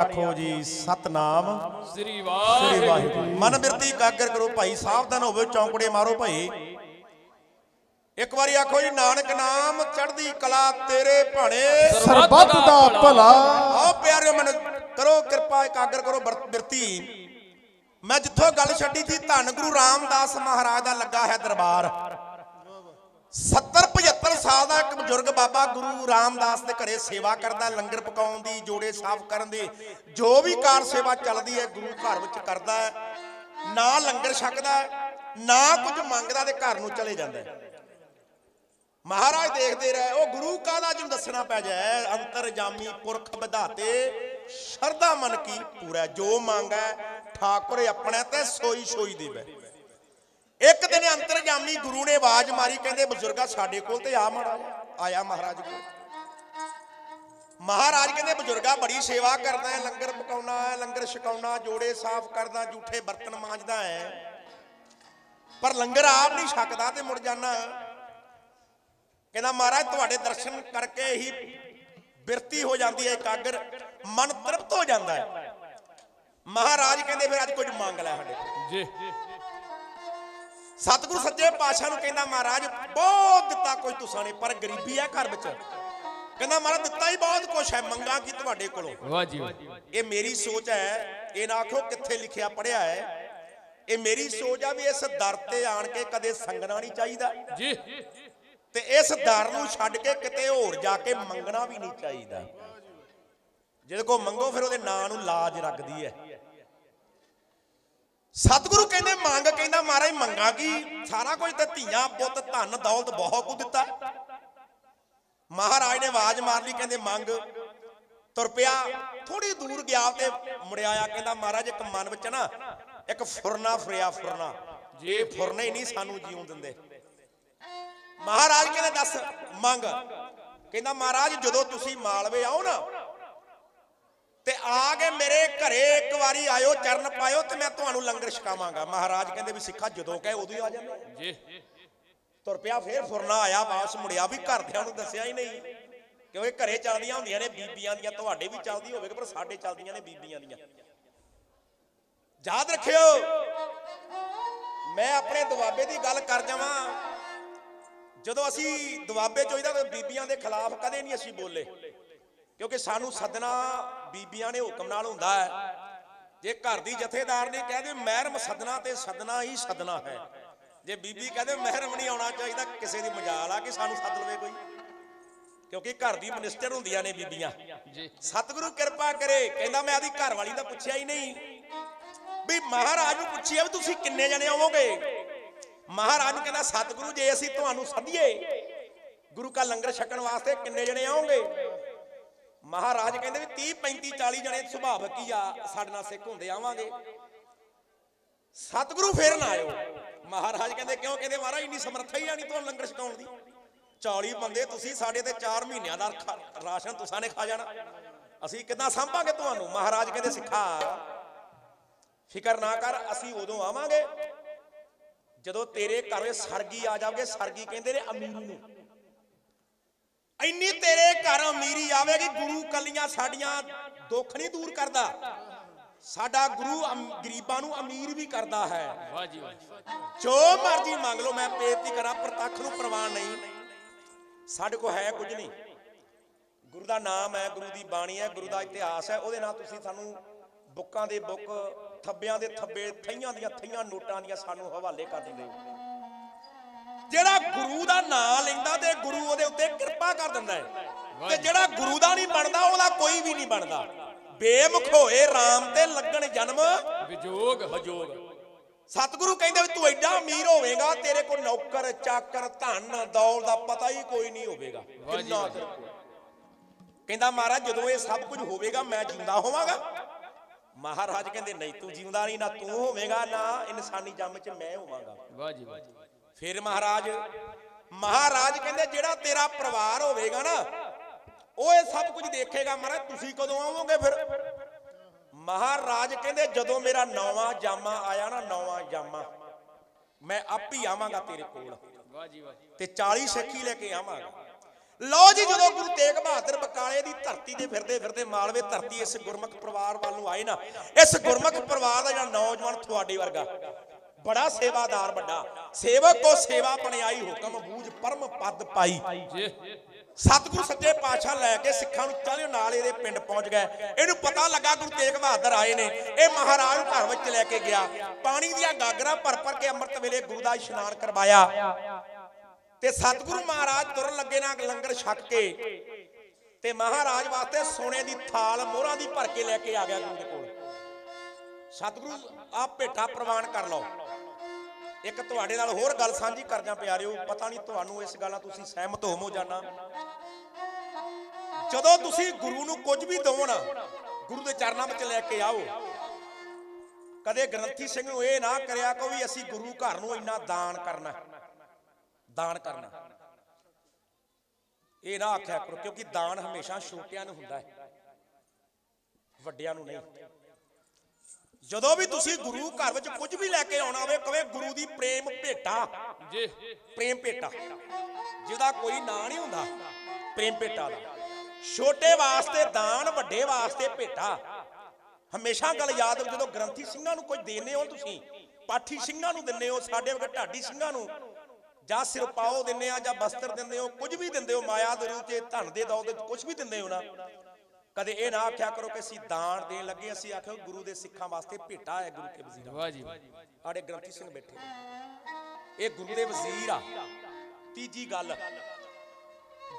ਆਖੋ ਜੀ ਸਤਨਾਮ। ਸ੍ਰੀ ਵਾਹਿਗੁਰੂ। ਮਨ ਬਿਰਤੀ ਕਾਗਰ ਕਰੋ ਭਾਈ ਸਾਵਧਾਨ ਹੋਵੇ ਚੌਂਕੜੇ ਮਾਰੋ ਭਾਈ। ਇੱਕ ਵਾਰੀ ਆਖੋ ਜੀ ਨਾਨਕ ਨਾਮ ਚੜ੍ਹਦੀ ਕਲਾ ਤੇਰੇ ਭਾਣੇ। ਸਰਬੱਤ ਦਾ ਭਲਾ। ਆਓ ਪਿਆਰਿਓ ਮਨ ਕਰੋ ਕਿਰਪਾ ਇਕਾਗਰ ਕਰੋ ਬਰ- ਬਿਰਤੀ। ਮੈਂ ਜਿੱਥੋਂ ਗੱਲ ਛੱਡੀ ਸੀ ਧੰਨ ਗੁਰੂ ਰਾਮਦਾਸ ਮਹਾਰਾਜ ਦਾ ਲੱਗਾ ਹੈ ਦਰਬਾਰ। 70 75 ਸਾਲ ਦਾ ਇੱਕ ਬਜ਼ੁਰਗ ਬਾਬਾ ਗੁਰੂ ਰਾਮਦਾਸ ਦੇ ਘਰੇ ਸੇਵਾ ਕਰਦਾ, ਲੰਗਰ ਪਕਾਉਣ ਦੀ, ਜੋੜੇ ਸਾਫ਼ ਕਰਨ ਦੀ, ਜੋ ਵੀ ਕਾਰ ਸੇਵਾ ਚੱਲਦੀ ਹੈ, ਗੁਰੂ ਘਰ ਵਿੱਚ ਕਰਦਾ ਨਾ ਲੰਗਰ ਛਕਦਾ ਨਾ ਕੁਝ ਮੰਗਦਾ ਤੇ ਘਰ ਨੂੰ ਚਲੇ ਜਾਂਦਾ ਮਹਾਰਾਜ ਦੇਖਦੇ ਰਹੇ, ਉਹ ਗੁਰੂ ਕਾਹਦਾ ਜਿਹਨੂੰ ਦੱਸਣਾ ਪੈ ਜਾਏ, ਅੰਤਰਜਾਮੀ ਪੁਰਖ ਵਧਾਤੇ, ਸ਼ਰਧਾ ਮਨ ਕੀ ਪੂਰਾ, ਜੋ ਮੰਗੈ, ਠਾਕੁਰ ਆਪਣੇ ਤੇ ਸੋਈ ਸੋਈ ਦੇਵੇ। ਇੱਕ ਦਿਨ ਅੰਤਰਜਾਮੀ ਗੁਰੂ ਨੇ ਆਵਾਜ਼ ਮਾਰੀ, ਕਹਿੰਦੇ, ਬਜ਼ੁਰਗਾ, ਸਾਡੇ ਕੋਲ ਤੇ ਆ ਮਾੜਾ ਆਇਆ ਮਹਾਰਾਜ ਕੋਲ। ਮਹਾਰਾਜ ਕਹਿੰਦੇ, ਬਜ਼ੁਰਗਾ, ਬੜੀ ਸੇਵਾ ਕਰਦਾ ਹੈ, ਲੰਗਰ ਪਕਾਉਣਾ ਹੈ, ਲੰਗਰ ਛਕਾਉਣਾ, ਜੋੜੇ ਸਾਫ਼ ਕਰਦਾ ਝੂਠੇ ਬਰਤਨ ਮਾਂਜਦਾ ਹੈ। ਪਰ ਲੰਗਰ ਆਪ ਨਹੀਂ ਛਕਦਾ ਤੇ ਮੁੜ ਜਾਣਾ ਕਹਿੰਦਾ, ਮਹਾਰਾਜ, ਤੁਹਾਡੇ ਦਰਸ਼ਨ ਕਰਕੇ ਹੀ ਬਿਰਤੀ ਹੋ ਜਾਂਦੀ ਹੈ, ਇਕਾਗਰ ਮਨ ਤ੍ਰਿਪਤ ਹੋ ਜਾਂਦਾ ਹੈ। ਮਹਾਰਾਜ ਕਹਿੰਦੇ, ਫਿਰ ਅੱਜ ਕੁਝ ਮੰਗ ਲੈ ਸਾਡੇ ਕੋਲ। ਜੀ। ਸਤਿਗੁਰੂ ਸੱਚੇ ਪਾਤਸ਼ਾਹ ਨੂੰ ਕਹਿੰਦਾ ਮਹਾਰਾਜ ਬਹੁਤ ਦਿੱਤਾ ਕੋਈ ਤੁਸਾਂ ਨੇ ਪਰ ਗਰੀਬੀ ਹੈ ਘਰ ਵਿੱਚ। ਕਹਿੰਦਾ ਮਹਾਰਾਜ ਦਿੱਤਾ ਹੀ ਬਹੁਤ ਕੁਛ ਹੈ ਮੰਗਾ ਕੀ ਤੁਹਾਡੇ ਕੋਲੋਂ? ਵਾਹ ਜੀ ਇਹ ਮੇਰੀ ਸੋਚ ਹੈ ਇਹ ਨਾ ਆਖੋ ਕਿੱਥੇ ਲਿਖਿਆ ਪੜਿਆ ਹੈ। ਇਹ ਮੇਰੀ ਸੋਚ ਆ ਵੀ ਇਸ ਦਰ ਤੇ ਆਣ ਕੇ ਕਦੇ ਸੰਗਣਾ ਨਹੀਂ ਚਾਹੀਦਾ। ਜੀ। ਤੇ ਇਸ ਦਰ ਨੂੰ ਛੱਡ ਕੇ ਕਿਤੇ ਹੋਰ ਜਾ ਕੇ ਮੰਗਣਾ ਵੀ ਨਹੀਂ ਚਾਹੀਦਾ। ਜਿਹਦੇ ਕੋ ਮੰਗੋ ਫਿਰ ਉਹਦੇ ਨਾਂ ਨੂੰ ਲਾਜ ਰੱਖਦੀ ਹੈ। ਸਤਿਗੁਰੂ ਕਹਿੰਦੇ, ਮੰਗ ਕਹਿੰਦਾ, ਮਹਾਰਾਜ ਮੰਗਾ ਕੀ? ਸਾਰਾ ਕੁਝ ਤੇ ਧੀਆਂ, ਪੁੱਤ, ਧਨ, ਦੌਲਤ ਬਹੁਤ ਕੁ ਦਿੱਤਾ। ਮਹਾਰਾਜ ਨੇ ਆਵਾਜ਼ ਮਾਰ ਲਈ, ਕਹਿੰਦੇ, ਮੰਗ। ਤੁਰ ਪਿਆ। ਥੋੜੀ ਦੂਰ ਗਿਆ ਤੇ ਮੁੜਿਆ ਆਇਆ, ਕਹਿੰਦਾ, ਮਹਾਰਾਜ, ਇੱਕ ਮਨ ਵਿੱਚ ਨਾ, ਇੱਕ ਫੁਰਨਾ ਫਰਿਆ ਫੁਰਨਾ। ਜੇ ਫੁਰਨੇ ਹੀ ਨਹੀਂ ਸਾਨੂੰ ਜੀਉਣ ਦਿੰਦੇ। ਮਹਾਰਾਜ ਕਹਿੰਦੇ, ਦੱਸ, ਮੰਗ। ਕਹਿੰਦਾ, ਮਹਾਰਾਜ, ਜਦੋਂ ਤੁਸੀਂ ਮਾਲਵੇ ਆਓ ਨਾ ਤੇ ਆ ਕੇ ਮੇਰੇ ਘਰੇ ਇੱਕ ਵਾਰੀ ਆਇਓ ਚਰਨ ਪਾਇਓ ਤੇ ਮੈਂ ਤੁਹਾਨੂੰ ਲੰਗਰ ਛਕਾਵਾਂਗਾ। ਮਹਾਰਾਜ ਕਹਿੰਦੇ ਵੀ ਸਿੱਖਾ ਜਦੋਂ ਕਹੇ ਉਦੋਂ ਹੀ ਆ ਜਾਂਦਾ। ਜੀ। ਤੁਰ ਪਿਆ ਫੇਰ ਫੁਰਨਾ ਆਇਆ ਵਾਪਸ ਮੁੜਿਆ ਵੀ ਘਰਦਿਆਂ ਨੂੰ ਦੱਸਿਆ ਹੀ ਨਹੀਂ। ਕਿਉਂਕਿ ਘਰੇ ਚੱਲਦੀਆਂ ਹੁੰਦੀਆਂ ਨੇ ਬੀਬੀਆਂ ਦੀਆਂ ਤੁਹਾਡੇ ਵੀ ਚੱਲਦੀ ਹੋਵੇਗਾ ਪਰ ਸਾਡੇ ਚੱਲਦੀਆਂ ਨੇ ਬੀਬੀਆਂ ਦੀਆਂ। ਯਾਦ ਰੱਖਿਓ ਮੈਂ ਆਪਣੇ ਦੁਆਬੇ ਦੀ ਗੱਲ ਕਰ ਜਾਵਾਂ। ਜਦੋਂ ਅਸੀਂ ਦੁਆਬੇ ਚ ਤਾਂ ਬੀਬੀਆਂ ਦੇ ਖਿਲਾਫ ਕਦੇ ਨਹੀਂ ਅਸੀਂ ਬੋਲੇ। ਕਿਉਂਕਿ ਸਾਨੂੰ ਸਦਨਾ ਬੀਬੀਆਂ ਨੇ ਹੁਕਮ ਨਾਲ ਹੁੰਦਾ ਹੈ। ਜੇ ਘਰ ਦੀ ਜਥੇਦਾਰ ਨੇ ਕਹਿ ਦੇ ਮਹਿਰਮ ਸਦਨਾ ਤੇ ਸਦਨਾ ਹੀ ਸਦਨਾ ਹੈ। ਜੇ ਬੀਬੀ ਕਹਦੇ ਮਹਿਰਮ ਨਹੀਂ ਆਉਣਾ ਚਾਹੀਦਾ ਕਿਸੇ ਦੀ ਮਜਾਲ ਆ ਕਿ ਸਾਨੂੰ ਸੱਦ ਲਵੇ ਕੋਈ। ਕਿਉਂਕਿ ਘਰ ਦੀ ਮਿਨਿਸਟਰ ਹੁੰਦੀਆਂ ਨੇ ਬੀਬੀਆਂ। ਜੀ। ਸਤਿਗੁਰੂ ਕਿਰਪਾ ਕਰੇ ਕਹਿੰਦਾ ਮੈਂ ਆਦੀ ਘਰ ਵਾਲੀ ਦਾ ਪੁੱਛਿਆ ਹੀ ਨਹੀਂ। ਵੀ ਮਹਾਰਾਜ ਨੂੰ ਪੁੱਛਿਆ ਵੀ ਤੁਸੀਂ ਕਿੰਨੇ ਜਣੇ ਆਵੋਗੇ? ਮਹਾਰਾਜ ਨੂੰ ਕਹਿੰਦਾ ਸਤਿਗੁਰੂ ਜੇ ਅਸੀਂ ਤੁਹਾਨੂੰ ਸੱਦੀਏ ਗੁਰੂ ਕਾ ਲੰਗਰ ਛਕਣ ਵਾਸਤੇ ਕਿੰਨੇ ਜਣੇ ਆਉਂਗੇ ਮਹਾਰਾਜ ਕਹਿੰਦੇ ਵੀ 30 35 40 ਜਣੇ ਸੁਭਾਵਕ ਹੀ ਆ, ਸਾਡੇ ਨਾਲ ਸਿੱਖ ਹੁੰਦੇ ਆਵਾਂਗੇ। ਸਤਿਗੁਰੂ ਫੇਰ ਨਾ ਆਇਓ। ਮਹਾਰਾਜ ਕਹਿੰਦੇ, ਕਿਉਂ? ਕਹਿੰਦੇ ਮਹਾਰਾਜ ਇੰਨੀ ਸਮਰੱਥਾ ਹੀ ਆਣੀ ਤੁਹਾਨੂੰ ਲੰਗਰ ਛਕਾਉਣ ਦੀ। 40 ਬੰਦੇ ਤੁਸੀਂ ਸਾਡੇ ਤੇ 4 ਮਹੀਨਿਆਂ ਦਾ ਰਾਸ਼ਨ ਤੁਸਾਂ ਨੇ ਖਾ ਜਾਣਾ। ਅਸੀਂ ਕਿੱਦਾਂ ਸੰਭਾਂਗੇ ਤੁਹਾਨੂੰ? ਮਹਾਰਾਜ ਕਹਿੰਦੇ, ਸਿੱਖਾ। ਫਿਕਰ ਨਾ ਕਰ, ਅਸੀਂ ਉਦੋਂ ਆਵਾਂਗੇ। ਜਦੋਂ ਤੇਰੇ ਘਰ ਸਰਗੀ ਆ ਜਾਵੇ ਸਰਗੀ ਕਹਿੰਦੇ ਨੇ ਅਮੀਰੀ ਨੂੰ। ਇੰਨੀ ਤੇਰੇ ਘਰ ਅਮੀਰੀ ਆਵੇਗੀ ਗੁਰੂ ਕੱਲੀਆਂ ਸਾਡੀਆਂ ਦੁੱਖ ਨਹੀਂ ਦੂਰ ਕਰਦਾ। ਸਾਡਾ ਗੁਰੂ ਗਰੀਬਾਂ ਨੂੰ ਅਮੀਰ ਵੀ ਕਰਦਾ ਹੈ। ਵਾਹ ਜੀ ਵਾਹ ਜੋ ਮਰਜ਼ੀ ਮੰਗ ਲਓ, ਮੈਂ ਬੇਨਤੀ ਕਰਾਂ, ਪ੍ਰਤੱਖ ਨੂੰ ਪ੍ਰਵਾਨ ਨਹੀਂ। ਸਾਡੇ ਕੋਲ ਹੈ ਕੁਝ ਨਹੀਂ। ਗੁਰੂ ਦਾ ਨਾਮ ਹੈ, ਗੁਰੂ ਦੀ ਬਾਣੀ ਹੈ, ਗੁਰੂ ਦਾ ਇਤਿਹਾਸ ਹੈ, ਉਹਦੇ ਨਾਲ ਤੁਸੀਂ ਸਾਨੂੰ ਬੁੱਕਾਂ ਦੇ ਬੁੱਕ, ਥੱਬਿਆਂ ਦੇ ਥੱਬੇ, ਥਈਆਂ ਦੀਆਂ ਥਈਆਂ ਨੋਟਾਂ ਦੀਆਂ ਸਾਨੂੰ ਹਵਾਲੇ ਕਰ ਦਿੰਦੇ ਹੋ। ਜਿਹੜਾ ਗੁਰੂ ਦਾ ਨਾਮ ਲੈਂਦਾ ਤੇ ਗੁਰੂ ਉਹਦੇ ਉੱਤੇ ਕਿਰਪਾ ਕਰ ਦਿੰਦਾ ਹੈ। ਤੇ ਜਿਹੜਾ ਗੁਰੂ ਦਾ ਨਹੀਂ ਬਣਦਾ ਉਹਦਾ ਕੋਈ ਵੀ ਨਹੀਂ ਬਣਦਾ। ਬੇਮੁਖ ਹੋਏ RAM ਤੇ ਲੱਗਣ ਜਨਮ। ਵਿਜੋਗ। ਹਜੋਗ ਸਤਿਗੁਰੂ ਕਹਿੰਦੇ ਵੀ ਤੂੰ ਐਡਾ ਅਮੀਰ ਹੋਵੇਂਗਾ ਤੇਰੇ ਕੋਲ ਨੌਕਰ ਚਾਕਰ ਧਨ ਦੌਲ ਦਾ ਪਤਾ ਹੀ ਕੋਈ ਨਹੀਂ ਹੋਵੇਗਾ। ਕਿੰਨਾ। ਕਹਿੰਦਾ ਮਹਾਰਾਜ ਜਦੋਂ ਇਹ ਸਭ ਕੁਝ ਹੋਵੇਗਾ ਮੈਂ ਜਿੰਦਾ ਹੋਵਾਂਗਾ। ਮਹਾਰਾਜ ਕਹਿੰਦੇ ਨਹੀਂ ਤੂੰ ਜਿਉਂਦਾ ਨਹੀਂ ਨਾ ਤੂੰ ਹੋਵੇਂਗਾ ਨਾ ਇਨਸਾਨੀ ਜੰਮ 'ਚ ਮੈਂ ਹੋਵਾਂਗਾ। ਵਾਹ ਜੀ ਵਾਹ ਫਿਰ ਮਹਾਰਾਜ ਮਹਾਰਾਜ ਕਹਿੰਦੇ, ਜਿਹੜਾ ਤੇਰਾ ਪਰਿਵਾਰ ਹੋਵੇਗਾ ਨਾ, ਉਹ ਇਹ ਸਭ ਕੁਝ ਦੇਖੇਗਾ ਮਹਾਰਾਜ, ਤੁਸੀਂ ਕਦੋਂ ਆਵੋਗੇ ਫਿਰ? ਮਹਾਰਾਜ ਕਹਿੰਦੇ, ਜਦੋਂ ਮੇਰਾ ਨੌਵਾਂ ਜਾਮਾ ਆਇਆ ਨਾ, ਨੌਵਾਂ ਜਾਮਾ, ਮੈਂ ਆਪ ਹੀ ਆਵਾਂਗਾ ਤੇਰੇ ਕੋਲ ਵਾਹ ਜੀ ਵਾਹ ਤੇ 40 ਸਿੱਖੀ ਲੈ ਕੇ ਆਵਾਂਗਾ। ਲਓ ਜੀ, ਜਦੋਂ ਗੁਰੂ ਤੇਗ ਬਹਾਦਰ ਬਕਾਲੇ ਦੀ ਧਰਤੀ ਤੇ ਫਿਰਦੇ ਫਿਰਦੇ ਮਾਲਵੇ ਧਰਤੀ ਇਸ ਗੁਰਮੁਖ ਪਰਿਵਾਰ ਵੱਲ ਨੂੰ ਆਏ ਨਾ, ਇਸ ਗੁਰਮੁਖ ਪਰਿਵਾਰ ਦਾ ਜਿਹੜਾ ਨੌਜਵਾਨ ਤੁਹਾਡੇ ਵਰਗਾ ਬੜਾ ਸੇਵਾਦਾਰ ਵੱਡਾ। ਸੇਵਕ ਕੋ ਸੇਵਾ ਬਣਾਈ ਹੁਕਮ ਬੂਝ ਪਰਮ ਪਦ ਪਾਈ। ਸਤਿਗੁਰੂ ਸੱਚੇ ਪਾਤਸ਼ਾਹ ਲੈ ਕੇ ਸਿੱਖਾਂ ਨੂੰ ਚਾਲਿਓ ਨਾਲ ਇਹਦੇ ਪਿੰਡ ਪਹੁੰਚ ਗਏ। ਇਹਨੂੰ ਪਤਾ ਲੱਗਾ ਗੁਰੂ ਤੇਗ ਬਹਾਦਰ ਆਏ ਨੇ। ਇਹ ਮਹਾਰਾਜ ਨੂੰ ਘਰ ਵਿੱਚ ਲੈ ਕੇ ਗਿਆ। ਪਾਣੀ ਦੀਆਂ ਗਾਗਰਾਂ ਭਰ ਭਰ ਕੇ ਅੰਮ੍ਰਿਤ ਵੇਲੇ ਗੁਰੂ ਦਾ ਇਸ਼ਨਾਨ ਕਰਵਾਇਆ। ਤੇ ਸਤਿਗੁਰੂ ਮਹਾਰਾਜ ਤੁਰਨ ਲੱਗੇ ਨਾ ਲੰਗਰ ਛਕ ਕੇ। ਤੇ ਮਹਾਰਾਜ ਵਾਸਤੇ ਸੋਨੇ ਦੀ ਥਾਲ ਮੋਹਰਾਂ ਦੀ ਭਰ ਕੇ ਲੈ ਕੇ ਆ ਗਿਆ ਗੁਰੂ ਦੇ ਕੋਲ। ਸਤਿਗੁਰੂ ਆਪ ਭੇਟਾ ਪ੍ਰਵਾਨ ਕਰ ਲਓ। ਇੱਕ ਤੁਹਾਡੇ ਨਾਲ ਹੋਰ ਗੱਲ ਸਾਂਝੀ ਕਰਦਾ ਪਿਆਰਿਓ, ਪਤਾ ਨਹੀਂ ਤੁਹਾਨੂੰ ਇਸ ਗੱਲ ਨਾਲ ਤੁਸੀਂ ਸਹਿਮਤ ਹੋਵੋ ਜਾਣਾ ਜਦੋਂ ਤੁਸੀਂ ਗੁਰੂ ਨੂੰ ਕੁਝ ਵੀ ਦਿਓ ਨਾ ਗੁਰੂ ਦੇ ਚਰਨਾਂ ਵਿੱਚ ਲੈ ਕੇ ਆਓ, ਕਦੇ ਗ੍ਰੰਥੀ ਸਿੰਘ ਨੂੰ ਇਹ ਨਾ ਕਰਿਆ ਕੋ ਵੀ ਅਸੀਂ ਗੁਰੂ ਘਰ ਨੂੰ ਇੰਨਾ ਦਾਨ ਕਰਨਾ ਦਾਨ ਕਰਨਾ ਇਹ ਨਾ ਆਖਿਆ ਕਰੋ, ਕਿਉਂਕਿ ਦਾਨ ਹਮੇਸ਼ਾ ਛੋਟਿਆਂ ਨੂੰ ਹੁੰਦਾ ਹੈ, ਵੱਡਿਆਂ ਨੂੰ ਨਹੀਂ। ਜਦੋਂ ਵੀ ਤੁਸੀਂ ਗੁਰੂ ਘਰ ਵਿੱਚ ਕੁਝ ਵੀ ਲੈ ਕੇ ਆਉਣਾ ਹੋਵੇ ਕਵੇ ਗੁਰੂ ਦੀ ਪ੍ਰੇਮ ਭੇਟਾ। ਜੀ। ਪ੍ਰੇਮ ਭੇਟਾ। ਜਿਹਦਾ ਕੋਈ ਨਾਂ ਨਹੀਂ ਹੁੰਦਾ ਪ੍ਰੇਮ ਭੇਟਾ ਦਾ। ਛੋਟੇ ਵਾਸਤੇ ਦਾਨ ਵੱਡੇ ਵਾਸਤੇ ਭੇਟਾ। ਹਮੇਸ਼ਾ ਗੱਲ ਯਾਦ ਰੱਖੋ ਜਦੋਂ ਗ੍ਰੰਥੀ ਸਿੰਘਾਂ ਨੂੰ ਕੁਝ ਦੇਣੇ ਹੋ ਤੁਸੀਂ ਪਾਠੀ ਸਿੰਘਾਂ ਨੂੰ ਦਿੰਦੇ ਹੋ ਸਾਡੇ ਵਰਗੇ ਢਾਡੀ ਸਿੰਘਾਂ ਨੂੰ ਜਾਂ ਸਿਰਪਾਓ ਦਿੰਦੇ ਆ ਜਾਂ ਬਸਤਰ ਦਿੰਦੇ ਹੋ ਕੁਝ ਵੀ ਦਿੰਦੇ ਹੋ ਮਾਇਆ ਦੇ ਰੂਪ 'ਚ ਧਨ ਦੇ ਦੌਰ ਦੇ ਕੁਝ ਵੀ ਦਿੰਦੇ ਹੋ ਨਾ ਕਦੇ ਇਹ ਨਾ ਆਖਿਆ ਕਰੋ ਕਿ ਅਸੀਂ ਦਾਨ ਦੇਣ ਲੱਗੇ ਅਸੀਂ ਆਖਿਓ ਗੁਰੂ ਦੇ ਸਿੱਖਾਂ ਵਾਸਤੇ ਭੇਟਾ ਹੈ ਗੁਰੂ ਕੇ ਵਜ਼ੀਰ ਵਾਹ ਜੀ। ਸਾਡੇ ਗ੍ਰੰਥੀ ਸਿੰਘ ਬੈਠੇ। ਇਹ ਗੁਰੂ ਦੇ ਵਜ਼ੀਰ ਆ। ਤੀਜੀ ਗੱਲ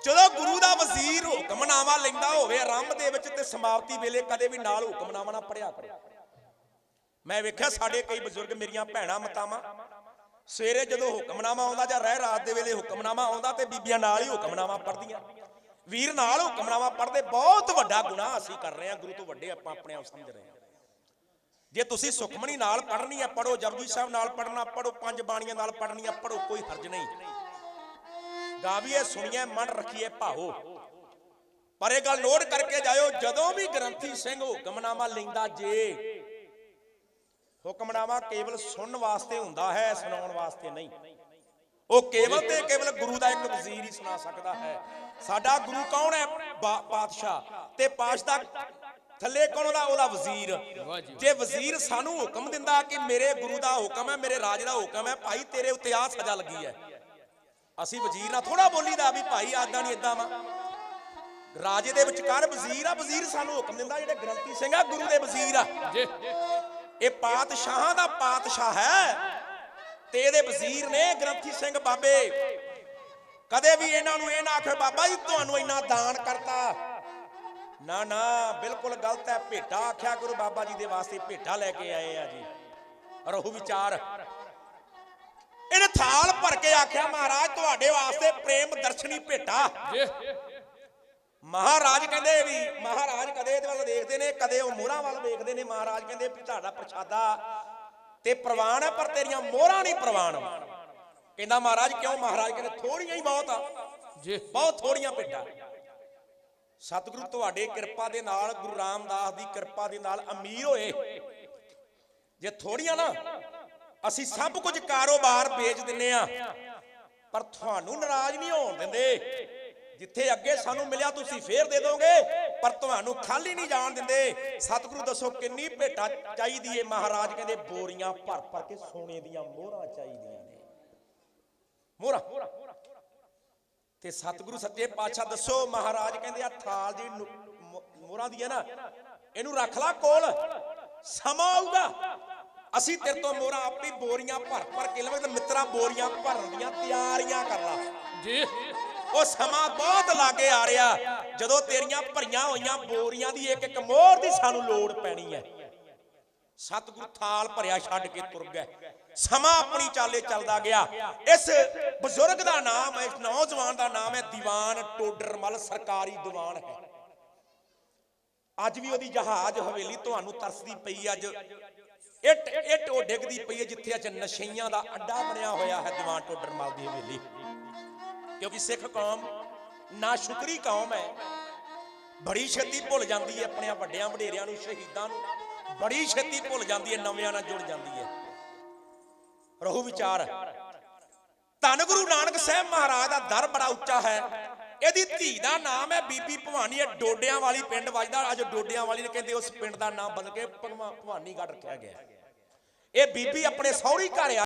ਜਦੋਂ ਗੁਰੂ ਦਾ ਵਜ਼ੀਰ ਹੁਕਮਨਾਮਾ ਲੈਂਦਾ ਹੋਵੇ ਆਰੰਭ ਦੇ ਵਿੱਚ ਤੇ ਸਮਾਪਤੀ ਵੇਲੇ ਕਦੇ ਵੀ ਨਾਲ ਹੁਕਮਨਾਮਾ ਨਾ ਪੜਿਆ ਕਰੋ। ਮੈਂ ਵੇਖਿਆ ਸਾਡੇ ਕਈ ਬਜ਼ੁਰਗ ਮੇਰੀਆਂ ਭੈਣਾਂ ਮਤਾਵਾਂ ਸਵੇਰੇ ਜਦੋਂ ਹੁਕਮਨਾਮਾ ਆਉਂਦਾ ਜਾਂ ਰਹਿ ਰਾਤ ਦੇ ਵੇਲੇ ਹੁਕਮਨਾਮਾ ਆਉਂਦਾ ਤੇ ਬੀਬੀਆਂ ਨਾਲ ਹੀ ਹੁਕਮਨਾਮਾ ਪੜ੍ਹਦੀਆਂ। ਵੀਰ ਨਾਲ ਹੁਕਮਨਾਮਾ ਪੜ੍ਹਦੇ ਬਹੁਤ ਵੱਡਾ ਗੁਨਾਹ ਅਸੀਂ ਕਰ ਰਹੇ ਹਾਂ, ਗੁਰੂ ਤੋਂ ਵੱਡੇ ਆਪਾਂ ਆਪਣੇ ਆਪ ਸਮਝ ਰਹੇ ਹਾਂ। ਜੇ ਤੁਸੀਂ ਸੁਖਮਣੀ ਨਾਲ ਪੜ੍ਹਨੀ ਹੈ ਪੜੋ ਜਪਜੀ ਸਾਹਿਬ ਨਾਲ ਪੜ੍ਹਨਾ ਪੜੋ ਪੰਜ ਬਾਣੀਆਂ ਨਾਲ ਪੜ੍ਹਨੀਆਂ ਪੜੋ ਕੋਈ ਹਰਜ ਨਹੀਂ। ਗਾਵੀਏ, ਸੁਣੀਏ, ਮਨ ਰੱਖੀਏ, ਭਾਓ। ਪਰ ਇਹ ਗੱਲ ਨੋਟ ਕਰਕੇ ਜਾਇਓ, ਜਦੋਂ ਵੀ ਗ੍ਰੰਥੀ ਸਿੰਘ ਹੁਕਮਨਾਮਾ ਲੈਂਦਾ ਜੇ, ਹੁਕਮਨਾਮਾ ਕੇਵਲ ਸੁਣਨ ਵਾਸਤੇ ਹੁੰਦਾ ਹੈ, ਸੁਣਾਉਣ ਵਾਸਤੇ ਨਹੀਂ। ਉਹ ਕੇਵਲ ਤੇ ਕੇਵਲ ਗੁਰੂ ਦਾ ਇੱਕ ਵਜ਼ੀਰ ਹੀ ਸੁਣਾ ਸਕਦਾ ਹੈ। ਸਾਡਾ ਗੁਰੂ ਕੌਣ ਹੈ? ਪਾਤਸ਼ਾਹ। ਤੇ ਪਾਤਸ਼ਾਹ ਥੱਲੇ ਕੌਣ ਉਹਦਾ? ਉਹਦਾ ਵਜ਼ੀਰ। ਜੇ ਵਜ਼ੀਰ ਸਾਨੂੰ ਹੁਕਮ ਦਿੰਦਾ ਕਿ ਮੇਰੇ ਗੁਰੂ ਦਾ ਹੁਕਮ ਹੈ, ਮੇਰੇ ਰਾਜ ਦਾ ਹੁਕਮ ਹੈ, ਭਾਈ ਤੇਰੇ ਉੱਤੇ ਆ ਸਜ਼ਾ ਲੱਗੀ ਹੈ। ਅਸੀਂ ਵਜ਼ੀਰ ਨਾਲ ਥੋੜਾ ਬੋਲੀਦਾ ਵੀ ਭਾਈ ਆਦਾਂ ਨਹੀਂ ਇਦਾਂ ਵਾ। ਰਾਜੇ ਦੇ ਵਿਚਕਾਰ ਵਜ਼ੀਰ ਆ, ਵਜ਼ੀਰ ਸਾਨੂੰ ਹੁਕਮ ਦਿੰਦਾ ਜਿਹੜੇ ਗ੍ਰੰਥੀ ਸਿੰਘ ਆ, ਗੁਰੂ ਦੇ ਵਜ਼ੀਰ ਆ। ਇਹ ਪਾਤਸ਼ਾਹਾਂ ਦਾ ਪਾਤਸ਼ਾਹ ਹੈ। ਤੇ ਇਹਦੇ ਵਜ਼ੀਰ ਨੇ ਗ੍ਰੰਥੀ ਸਿੰਘ ਬਾਬੇ। ਕਦੇ ਵੀ ਇਹਨਾਂ ਨੂੰ ਇਹ ਨਾ ਆਖੇ ਬਾਬਾ ਜੀ, ਤੁਹਾਨੂੰ ਇੰਨਾ ਦਾਨ ਕਰਤਾ। ਨਾ ਨਾ, ਬਿਲਕੁਲ ਗਲਤ ਹੈ। ਭੇਟਾ ਆਖਿਆ ਗੁਰੂ ਬਾਬਾ ਜੀ ਦੇ ਵਾਸਤੇ, ਭੇਟਾ ਲੈ ਕੇ ਆਏ ਆ ਜੀ। ਰਹੂ ਵਿਚਾਰ। ਇਹਨੇ ਥਾਲ ਭਰ ਕੇ ਆਖਿਆ, ਮਹਾਰਾਜ, ਤੁਹਾਡੇ ਵਾਸਤੇ ਪ੍ਰੇਮ ਦਰਸ਼ਨੀ ਭੇਟਾ। ਮਹਾਰਾਜ ਕਹਿੰਦੇ ਵੀ, ਮਹਾਰਾਜ ਕਦੇ ਇਹਦੇ ਵੱਲ ਦੇਖਦੇ ਨੇ, ਕਦੇ ਉਹ ਮੋਹਰਾਂ ਵੱਲ ਵੇਖਦੇ ਨੇ। ਮਹਾਰਾਜ ਕਹਿੰਦੇ ਵੀ, ਤੁਹਾਡਾ ਪ੍ਰਸ਼ਾਦਾ ਤੇ ਪ੍ਰਵਾਨ ਹੈ ਪਰ ਤੇਰੀਆਂ ਮੋਹਰਾਂ ਨਹੀਂ ਪ੍ਰਵਾਨ ਕਹਿੰਦਾ ਮਹਾਰਾਜ ਕਿਉਂ? ਮਹਾਰਾਜ ਕਹਿੰਦੇ ਥੋੜੀਆਂ ਹੀ ਬਹੁਤ ਆ। ਜੀ ਬਹੁਤ ਥੋੜੀਆਂ ਭੇਟਾਂ ਸਤਿਗੁਰੂ ਤੁਹਾਡੇ ਕਿਰਪਾ ਦੇ ਨਾਲ ਗੁਰੂ ਰਾਮਦਾਸ ਦੀ ਕਿਰਪਾ ਦੇ ਨਾਲ ਅਮੀਰ ਹੋਏ। ਜੇ ਥੋੜੀਆਂ ਨਾ ਅਸੀਂ ਸਭ ਕੁਝ ਕਾਰੋਬਾਰ ਵੇਚ ਦਿੰਨੇ ਆ। ਪਰ ਤੁਹਾਨੂੰ ਨਾਰਾਜ਼ ਨਹੀਂ ਹੋਣ ਦਿੰਦੇ। ਜਿੱਥੇ ਅੱਗੇ ਸਾਨੂੰ ਮਿਲਿਆ ਤੁਸੀਂ ਫੇਰ ਦੇ ਦੋਗੇ। ਪਰ ਤੁਹਾਨੂੰ ਖਾਲੀ ਨਹੀਂ ਜਾਣ ਦਿੰਦੇ। ਸਤਿਗੁਰੂ ਦੱਸੋ ਕਿੰਨੀ ਭੇਟਾ ਚਾਹੀਦੀ ਏ। ਮਹਾਰਾਜ ਕਹਿੰਦੇ ਬੋਰੀਆਂ ਭਰ ਭਰ ਕੇ ਸੋਨੇ ਦੀਆਂ ਮੋਹਰਾਂ ਚਾਹੀਦੀਆਂ ਨੇ। ਮੋਹਰਾਂ। ਤੇ ਸਤਿਗੁਰੂ ਸੱਚੇ ਪਾਤਸ਼ਾਹ ਦੱਸੋ, ਮਹਾਰਾਜ ਕਹਿੰਦੇ ਆ ਥਾਲ ਦੀ ਮੋਹਰਾਂ ਦੀ ਹੈ ਨਾ, ਇਹਨੂੰ ਰੱਖ ਲੈ ਕੋਲ। ਸਮਾਂ ਆਊਗਾ। ਅਸੀਂ ਤੇਰੇ ਤੋਂ ਮੋਹਰਾਂ ਆਪਣੀ ਬੋਰੀਆਂ ਭਰ ਭਰ ਕੇ ਲਵਾਂਗੇ ਤੇ ਮਿੱਤਰਾ ਬੋਰੀਆਂ ਭਰਨ ਦੀਆਂ ਤਿਆਰੀਆਂ ਕਰ ਲਾ। ਜੀ। ਉਹ ਸਮਾਂ ਬਹੁਤ ਲਾਗੇ ਆ ਰਿਹਾ। ਜਦੋਂ ਤੇਰੀਆਂ ਭਰੀਆਂ ਹੋਈਆਂ ਬੋਰੀਆਂ ਦੀ ਇੱਕ ਇੱਕ ਮੋਹਰ ਦੀ ਸਾਨੂੰ ਲੋੜ ਪੈਣੀ ਹੈ। ਸਤਿਗੁਰ ਥਾਲ ਭਰਿਆ ਛੱਡ ਕੇ ਤੁਰ ਗਿਆ ਸਮਾਂ ਆਪਣੀ ਚਾਲੇ ਚੱਲਦਾ ਗਿਆ। ਇਸ ਬਜ਼ੁਰਗ ਦਾ ਨਾਮ ਹੈ, ਇਸ ਨੌਜਵਾਨ ਦਾ ਨਾਮ ਹੈ ਦੀਵਾਨ ਟੋਡਰਮਲ ਸਰਕਾਰੀ ਦੀਵਾਨ ਹੈ। ਅੱਜ ਵੀ ਉਹਦੀ ਜਹਾਜ਼ ਹਵੇਲੀ ਤੁਹਾਨੂੰ ਤਰਸਦੀ ਪਈ ਅੱਜ। ਇੱਟ ਇੱਟ ਉਹ ਡਿੱਗਦੀ ਪਈ ਹੈ ਜਿੱਥੇ ਅੱਜ ਨਸ਼ਈਆਂ ਦਾ ਅੱਡਾ ਬਣਿਆ ਹੋਇਆ ਹੈ ਦੀਵਾਨ ਟੋਡਰਮਲ ਦੀ ਹਵੇਲੀ। ਕਿਉਂਕਿ ਸਿੱਖ ਕੌਮ ਨਾ ਸ਼ੁਕਰੀ ਕੌਮ ਹੈ। ਬੜੀ ਛੇਤੀ ਭੁੱਲ ਜਾਂਦੀ ਹੈ ਆਪਣੇ ਵੱਡਿਆਂ ਵਡੇਰਿਆਂ ਨੂੰ, ਸ਼ਹੀਦਾਂ ਨੂੰ। ਬੜੀ ਛੇਤੀ ਭੁੱਲ ਜਾਂਦੀ ਹੈ, ਨਵਿਆਂ ਨਾਲ ਜੁੜ ਜਾਂਦੀ ਹੈ। ਰਹੂ ਵਿਚਾਰ। ਧੰਨ ਗੁਰੂ ਨਾਨਕ ਸਾਹਿਬ ਮਹਾਰਾਜ ਦਾ ਦਰ ਬੜਾ ਉੱਚਾ ਹੈ। ਇਹਦੀ ਧੀ ਦਾ ਨਾਮ ਹੈ ਬੀਬੀ ਭਵਾਨੀ ਹੈ ਡੋਡਿਆਂ ਵਾਲੀ ਪਿੰਡ ਵੱਜਦਾ। ਅੱਜ ਡੋਡਿਆਂ ਵਾਲੀ ਨੇ ਕਹਿੰਦੇ ਉਸ ਪਿੰਡ ਦਾ ਨਾਮ ਬਦਲ ਕੇ ਭਗਵਾ- ਭਵਾਨੀਗੜ੍ਹ ਰੱਖਿਆ ਗਿਆ। ਇਹ ਬੀਬੀ ਆਪਣੇ ਸਹੁਰੀ ਘਰ